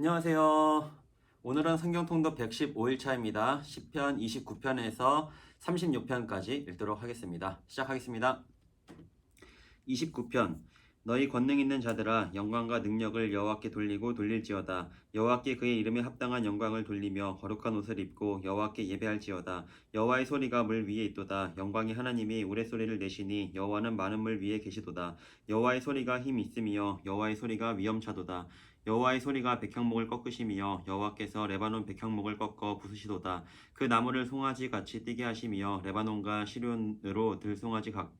안녕하세요. 오늘은 성경 통독 115일차입니다. 10편 29편에서 36편까지 읽도록 하겠습니다. 시작하겠습니다. 29편 너희 권능 있는 자들아 영광과 능력을 여호와께 돌리고 돌릴지어다. 여호와께 그의 이름에 합당한 영광을 돌리며 거룩한 옷을 입고 여호와께 예배할지어다. 여호와의 소리가 물 위에 있도다. 영광의 하나님이 우레소리를 내시니 여호와는 많은 물 위에 계시도다. 여호와의 소리가 힘 있으며 여호와의 소리가 위엄차도다. 여호와의 소리가 백향목을 꺾으시며 여호와께서 레바논 백향목을 꺾어 부수시도다. 그 나무를 송아지 같이 뛰게 하시며 레바논과 시륜으로 들송아지 같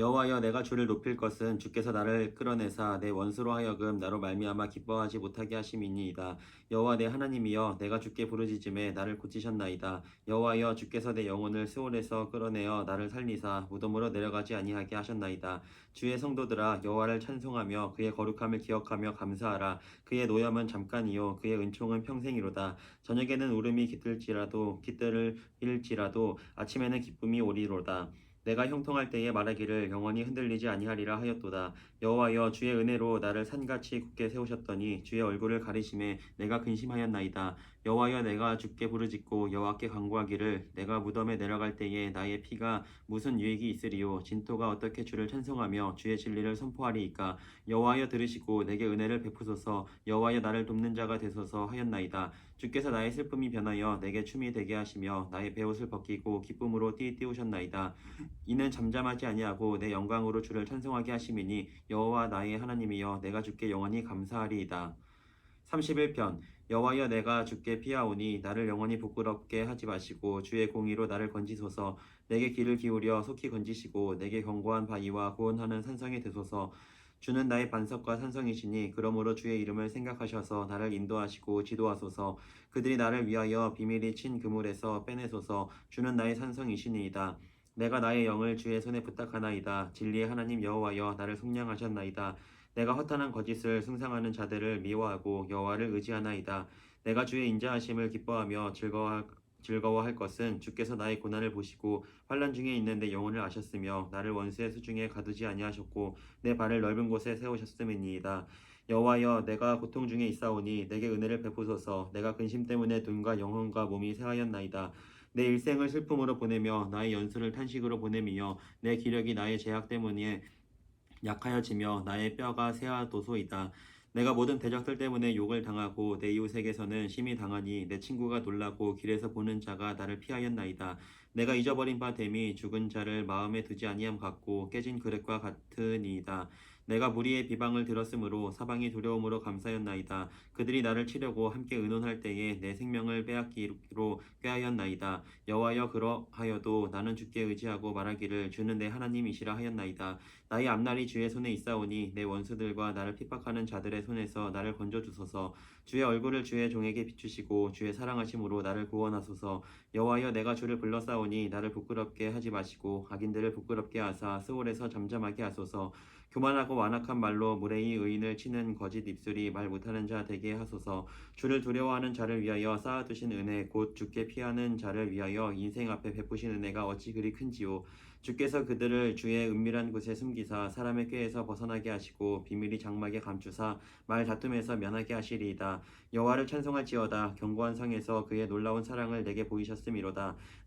여호와여 내가 주를 높일 것은 주께서 나를 끌어내사 내 원수로 하여금 나로 말미암아 기뻐하지 못하게 하심이니이다. 여호와 내 하나님이여 내가 주께 부르짖음에 나를 고치셨나이다. 여호와여 주께서 내 영혼을 스올에서 끌어내어 나를 살리사 무덤으로 내려가지 아니하게 하셨나이다. 주의 성도들아 여호와를 찬송하며 그의 거룩함을 기억하며 감사하라. 그의 노염은 잠깐이요 그의 은총은 평생이로다. 저녁에는 울음이 깃들지라도 깃들일지라도 아침에는 기쁨이 오리로다 내가 형통할 때에 말하기를 영원히 흔들리지 아니하리라 하였도다. 여호와여 주의 은혜로 나를 산같이 굳게 세우셨더니 주의 얼굴을 가리심에 내가 근심하였나이다. 여호와여 내가 주께 부르짖고 여호와께 간구하기를 내가 무덤에 내려갈 때에 나의 피가 무슨 유익이 있으리요 진토가 어떻게 주를 찬송하며 주의 진리를 선포하리이까 여호와여 들으시고 내게 은혜를 베푸소서 여호와여 나를 돕는 자가 되소서 하였나이다. 주께서 나의 슬픔이 변하여 내게 춤이 되게 하시며 나의 베옷을 벗기고 기쁨으로 띠띠우셨나이다. 이는 잠잠하지 아니하고 내 영광으로 주를 찬송하게 하심이니 여호와 나의 하나님이여 내가 주께 영원히 감사하리이다. 31편 여호와여 내가 주께 피하오니 나를 영원히 부끄럽게 하지 마시고 주의 공의로 나를 건지소서 내게 귀를 기울여 속히 건지시고 내게 견고한 바위와 구원하는 산성이 되소서 주는 나의 반석과 산성이시니 그러므로 주의 이름을 생각하셔서 나를 인도하시고 지도하소서. 그들이 나를 위하여 비밀이 친 그물에서 빼내소서. 주는 나의 산성이시니이다. 내가 나의 영을 주의 손에 부탁하나이다. 진리의 하나님 여호와여 나를 속량하셨나이다. 내가 허탄한 거짓을 숭상하는 자들을 미워하고 여호와를 의지하나이다. 내가 주의 인자하심을 기뻐하며 즐거워 즐거워할 것은 주께서 나의 고난을 보시고 환란 중에 있는 내 영혼을 아셨으며 나를 원수의 수중에 가두지 아니하셨고 내 발을 넓은 곳에 세우셨음이니이다. 여호와여 내가 고통 중에 있사오니 내게 은혜를 베푸소서 내가 근심 때문에 눈과 영혼과 몸이 새하였나이다. 내 일생을 슬픔으로 보내며 나의 연수를 탄식으로 보내며 내 기력이 나의 제약 때문에 약하여지며 나의 뼈가 새하도소이다. 내가 모든 대적들 때문에 욕을 당하고 내 이웃에게서는 심히 당하니 내 친구가 놀라고 길에서 보는 자가 나를 피하였나이다. 내가 잊어버린 바 됨이 죽은 자를 마음에 두지 아니함 같고 깨진 그릇과 같으니이다. 내가 무리의 비방을 들었으므로 사방이 두려움으로 감사였나이다. 그들이 나를 치려고 함께 의논할 때에 내 생명을 빼앗기로 꾀하였나이다. 여호와여 그러하여도 나는 주께 의지하고 말하기를 주는 내 하나님이시라 하였나이다. 나의 앞날이 주의 손에 있사오니 내 원수들과 나를 핍박하는 자들의 손에서 나를 건져 주소서. 주의 얼굴을 주의 종에게 비추시고 주의 사랑하심으로 나를 구원하소서. 여호와여 내가 주를 불러싸오니 나를 부끄럽게 하지 마시고 악인들을 부끄럽게 하사 스올에서 잠잠하게 하소서. 교만하고 완악한 말로 무례히 의인을 치는 거짓 입술이 말 못하는 자 되게 하소서. 주를 두려워하는 자를 위하여 쌓아두신 은혜 곧 주께 피하는 자를 위하여 인생 앞에 베푸신 은혜가 어찌 그리 큰지요. 주께서 그들을 주의 은밀한 곳에 숨기사 사람의 꾀에서 벗어나게 하시고 비밀이 장막에 감추사 말 다툼에서 면하게 하시리이다. 여호와를 찬송할지어다 견고한 성에서 그의 놀라운 사랑을 내게 보이셨음이로다.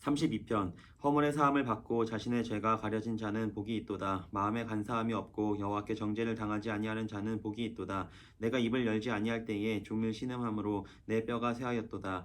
32편 허물의 사함을 받고 자신의 죄가 가려진 자는 복이 있도다. 마음에 간사함이 없고 여호와께 정죄를 당하지 아니하는 자는 복이 있도다. 내가 입을 열지 아니할 때에 종일 신음함으로 내 뼈가 새하였도다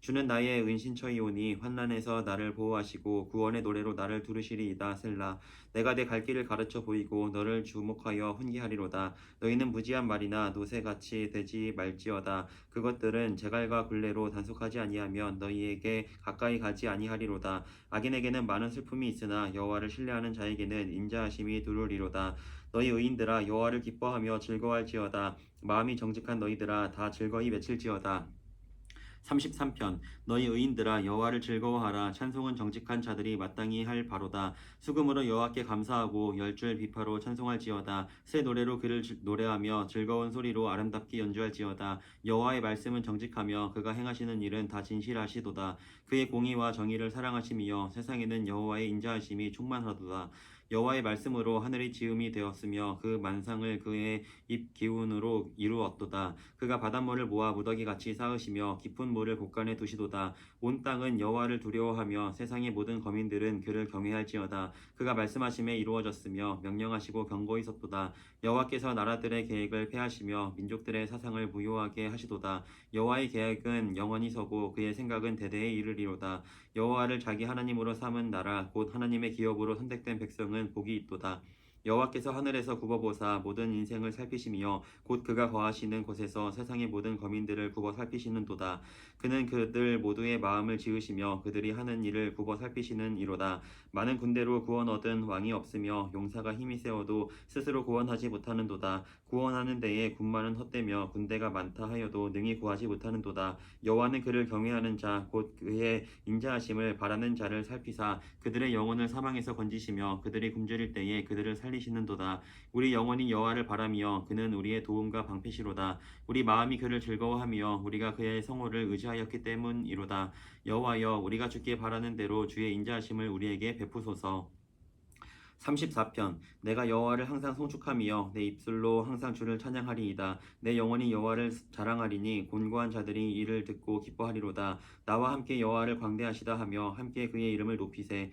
주는 나의 은신처이오니 환난에서 나를 보호하시고 구원의 노래로 나를 두르시리이다 셀라. 내가 내 갈 길을 가르쳐 보이고 너를 주목하여 훈계하리로다. 너희는 무지한 말이나 노새같이 되지 말지어다. 그것들은 제갈과 굴레로 단속하지 아니하면 너희에게 가까이 가지 아니하리로다. 악인에게는 많은 슬픔이 있으나 여호와를 신뢰하는 자에게는 인자하심이 두루리로다. 너희 의인들아 여호와를 기뻐하며 즐거워할지어다. 마음이 정직한 너희들아 다 즐거이 외칠지어다 33편 너희 의인들아 여호와를 즐거워하라. 찬송은 정직한 자들이 마땅히 할 바로다. 수금으로 여호와께 감사하고 열줄 비파로 찬송할지어다. 새 노래로 그를 지- 노래하며 즐거운 소리로 아름답게 연주할지어다. 여호와의 말씀은 정직하며 그가 행하시는 일은 다 진실하시도다. 그의 공의와 정의를 사랑하시며 세상에는 여호와의 인자하심이 충만하도다 여호와의 말씀으로 하늘이 지음이 되었으며 그 만상을 그의 입 기운으로 이루었도다. 그가 바닷물을 모아 무더기 같이 쌓으시며 깊은 물을 곳간에 두시도다. 온 땅은 여호와를 두려워하며 세상의 모든 거민들은 그를 경외할지어다. 그가 말씀하심에 이루어졌으며 명령하시고 경고히 섰도다. 여호와께서 나라들의 계획을 폐하시며 민족들의 사상을 무효하게 하시도다. 여호와의 계획은 영원히 서고 그의 생각은 대대에 이르리로다 여호와를 자기 하나님으로 삼은 나라 곧 하나님의 기업으로 선택된 백성은 복이 있도다 여호와께서 하늘에서 굽어보사 모든 인생을 살피시며 곧 그가 거하시는 곳에서 세상의 모든 거민들을 굽어 살피시는도다. 그는 그들 모두의 마음을 지으시며 그들이 하는 일을 굽어 살피시는 이로다. 많은 군대로 구원 얻은 왕이 없으며 용사가 힘이 세워도 스스로 구원하지 못하는도다. 구원하는 데에 군마는 헛되며 군대가 많다 하여도 능히 구하지 못하는도다. 여호와는 그를 경외하는 자 곧 그의 인자하심을 바라는 자를 살피사 그들의 영혼을 사망에서 건지시며 그들이 굶주릴 때에 그들을 살리 시는도다. 우리 영혼이 여호와를 바라며 그는 우리의 도움과 방패시로다. 우리 마음이 그를 즐거워하며 우리가 그의 성호를 의지하였기 때문이로다. 여호와여 우리가 주께 바라는 대로 주의 인자하심을 우리에게 베푸소서. 34편. 내가 여호와를 항상 송축하며 내 입술로 항상 주를 찬양하리이다. 내 영혼이 여호와를 자랑하리니 곤고한 자들이 이를 듣고 기뻐하리로다. 나와 함께 여호와를 광대하시다 하며 함께 그의 이름을 높이세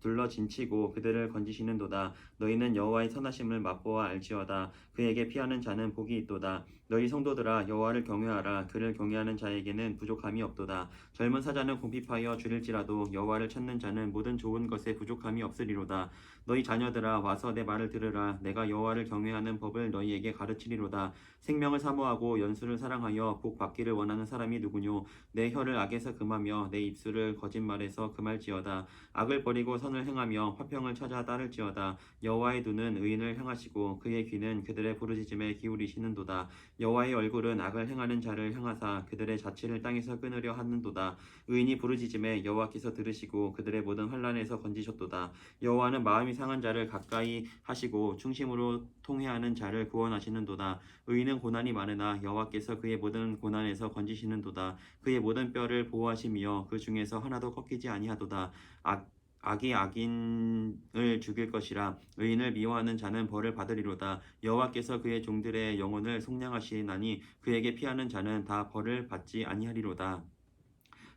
둘러 진치고 그들을 건지시는도다. 너희는 여호와의 선하심을 맛보아 알지어다. 그에게 피하는 자는 복이 있도다. 너희 성도들아 여호와를 경외하라. 그를 경외하는 자에게는 부족함이 없도다. 젊은 사자는 궁핍하여 줄일지라도 여호와를 찾는 자는 모든 좋은 것에 부족함이 없으리로다. 너희 자녀들아 와서 내 말을 들으라. 내가 여호와를 경외하는 법을 너희에게 가르치리로다. 생명을 사모하고 연수를 사랑하여 복 받기를 원하는 사람이 누구뇨? 내 혀를 악에서 금하며 내 입술을 거짓말에서 금할지어다. 악을 버리고 선을 행하며 화평을 찾아 따를지어다. 여호와의 눈은 의인을 향하시고 그의 귀는 그들의 부르짖음에 기울이시는도다. 여호와의 얼굴은 악을 행하는 자를 향하사 그들의 자취를 땅에서 끊으려 하는도다. 의인이 부르짖음에 여호와께서 들으시고 그들의 모든 환란에서 건지셨도다. 여호와는 마음이 상한 자를 가까이 하시고 충심으로 통회하는 자를 구원하시는도다. 의인은 고난이 많으나 여호와께서 그의 모든 고난에서 건지시는도다. 그의 모든 뼈를 보호하시며 그 중에서 하나도 꺾이지 아니하도다. 악 악이 악인을 죽일 것이라 의인을 미워하는 자는 벌을 받으리로다 여호와께서 그의 종들의 영혼을 속량하시나니 그에게 피하는 자는 다 벌을 받지 아니하리로다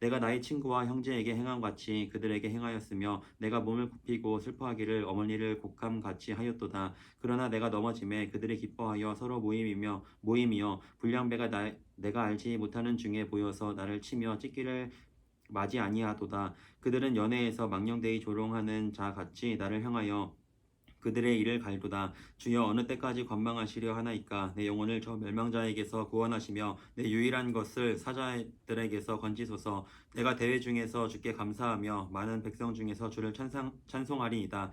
내가 나의 친구와 형제에게 행한 같이 그들에게 행하였으며 내가 몸을 굽히고 슬퍼하기를 어머니를 곡함 같이 하였도다. 그러나 내가 넘어짐에 그들이 기뻐하여 서로 모임이며 모임이여 불량배가 나, 내가 알지 못하는 중에 보여서 나를 치며 찢기를 맞이 아니하도다. 그들은 연애에서 망령되이 조롱하는 자 같이 나를 향하여 그들의 일을 갈도다. 주여 어느 때까지 관망하시려 하나이까 내 영혼을 저 멸망자에게서 구원하시며 내 유일한 것을 사자들에게서 건지소서 내가 대회 중에서 주께 감사하며 많은 백성 중에서 주를 찬상, 찬송하리이다.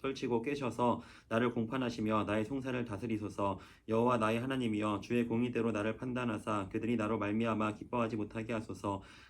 떨치고 깨셔서 나를 공판하시며 나의 송사를 다스리소서. 여호와 나의 하나님이여 주의 공의대로 나를 판단하사 그들이 나로 말미암아 기뻐하지 못하게 하소서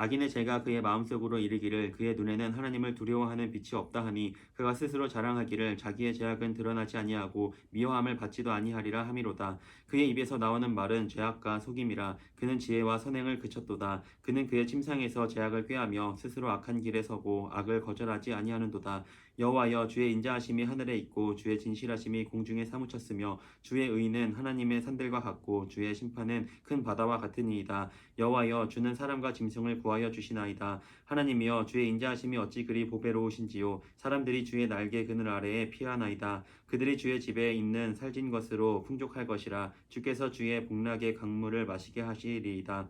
악인의 죄가 그의 마음속으로 이르기를 그의 눈에는 하나님을 두려워하는 빛이 없다 하니 그가 스스로 자랑하기를 자기의 죄악은 드러나지 아니하고 미워함을 받지도 아니하리라 함이로다. 그의 입에서 나오는 말은 죄악과 속임이라 그는 지혜와 선행을 그쳤도다. 그는 그의 침상에서 죄악을 꾀하며 스스로 악한 길에 서고 악을 거절하지 아니하는도다. 여호와여 주의 인자하심이 하늘에 있고 주의 진실하심이 공중에 사무쳤으며 주의 의는 하나님의 산들과 같고 주의 심판은 큰 바다와 같으니이다. 여호와여 주는 사람과 짐승을 구하여 주시나이다. 하나님이여 주의 인자하심이 어찌 그리 보배로우신지요? 사람들이 주의 날개 그늘 아래에 피하나이다. 그들이 주의 집에 있는 살진 것으로 풍족할 것이라 주께서 주의 복락의 강물을 마시게 하시리이다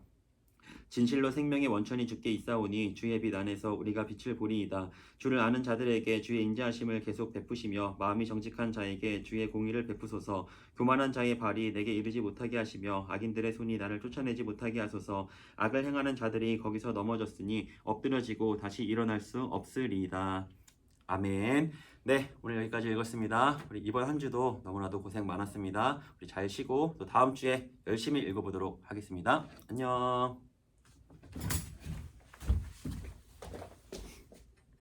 진실로 생명의 원천이 주께 있사오니 주의 빛 안에서 우리가 빛을 보리이다. 주를 아는 자들에게 주의 인자하심을 계속 베푸시며 마음이 정직한 자에게 주의 공의를 베푸소서. 교만한 자의 발이 내게 이르지 못하게 하시며 악인들의 손이 나를 쫓아내지 못하게 하소서. 악을 행하는 자들이 거기서 넘어졌으니 엎드려지고 다시 일어날 수 없으리이다. 아멘. 네, 오늘 여기까지 읽었습니다. 우리 이번 한 주도 너무나도 고생 많았습니다. 우리 잘 쉬고 또 다음 주에 열심히 읽어보도록 하겠습니다. 안녕.